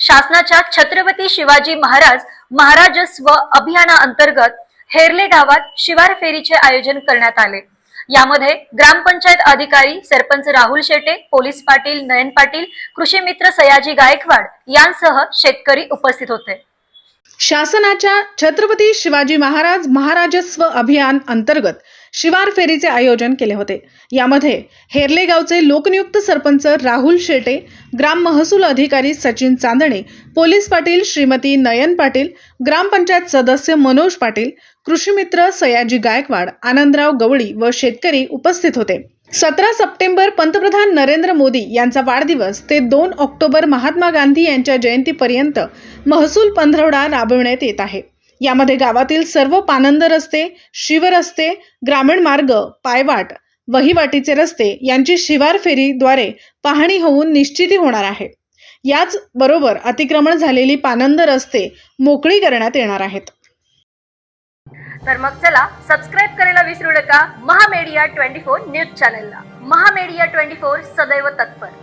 शासनाच्या छत्रपती शिवाजी महाराज महाराजस्व अभियानाअंतर्गत हेरले गावात शिवार फेरीचे आयोजन करण्यात आले. यामध्ये ग्रामपंचायत अधिकारी सरपंच राहुल शेटे पोलीस पाटील नयन पाटील कृषी मित्र सयाजी गायकवाड यांसह शेतकरी उपस्थित होते. शासनाच्या छत्रपती शिवाजी महाराज महाराजस्व अभियान अंतर्गत शिवार फेरीचे आयोजन केले होते. यामध्ये हेरले गावचे लोकनियुक्त सरपंच राहुल शेटे ग्राम महसूल अधिकारी सचिन चांदणे पोलीस पाटील श्रीमती नयन पाटील ग्रामपंचायत सदस्य मनोज पाटील कृषी मित्र सयाजी गायकवाड आनंदराव गवळी व शेतकरी उपस्थित होते. सतरा सप्टेंबर पंतप्रधान नरेंद्र मोदी यांचा वाढदिवस ते दोन ऑक्टोबर महात्मा गांधी यांच्या जयंतीपर्यंत महसूल पंधरवडा राबविण्यात येत आहे. यामध्ये गावातील सर्व पानंद रस्ते शिवरस्ते ग्रामीण मार्ग पायवाट वहिवाटीचे रस्ते यांची शिवार फेरीद्वारे पाहणी होऊन निश्चिती होणार आहे. याच बरोबर अतिक्रमण झालेली पानंद रस्ते मोकळी करण्यात येणार आहेत. तर मग चला सबस्क्राईब करायला विसरू नका. महामेडिया ट्वेंटी फोर न्यूज चॅनलला. महामेडिया ट्वेंटी फोर सदैव तत्पर.